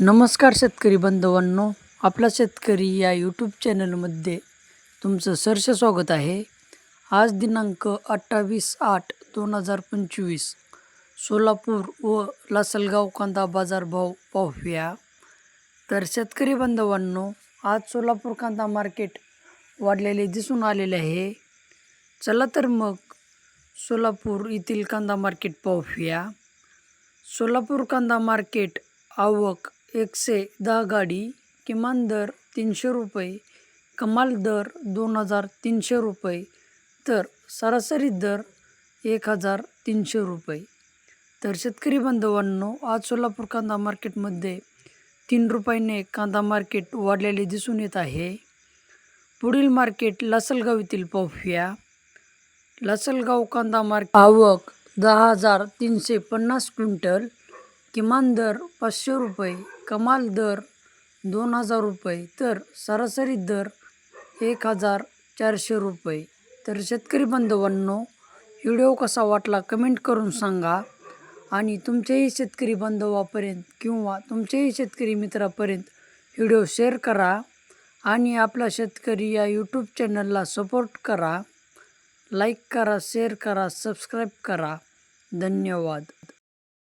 नमस्कार शेतकरी बांधवांनो आपला शेतकरी या यूट्यूब चॅनलमध्ये तुमचं सहर्ष स्वागत आहे. आज दिनांक अठ्ठावीस आठ दोन हजार पंचवीस सोलापूर व लासलगाव कांदा बाजारभाव पाहूया. तर शेतकरी बांधवांनो आज सोलापूर कांदा मार्केट वाढलेले दिसून आलेले आहे. चला तर मग सोलापूर येथील कांदा मार्केट पाहूया. सोलापूर कांदा मार्केट आवक एकशे दहा गाडी किमान दर तीनशे रुपये कमाल दर दोन हजार तीनशे रुपये तर सरासरी दर एक हजार तीनशे रुपये. तर शेतकरी बांधवांनो आज सोलापूर कांदा मार्केटमध्ये तीन रुपयाने कांदा मार्केट वाढलेले दिसून येत आहे. पुढील मार्केट लासलगाव येथील पाहूया. लासलगाव कांदा मार्केट आवक दहा हजार तीनशे पन्नास क्विंटल किमान दर पाचशे रुपये कमाल दर दोन हजार रुपये तर सरासरी दर एक हजार चारशे रुपये. तर शेतकरी बांधवांनो व्हिडिओ कसा वाटला कमेंट करून सांगा आणि तुमच्याही शेतकरी बांधवापर्यंत किंवा तुमच्याही शेतकरी मित्रापर्यंत व्हिडिओ शेअर करा आणि आपला शेतकरी या यूट्यूब चॅनलला सपोर्ट करा. लाईक करा शेअर करा सबस्क्राईब करा. धन्यवाद.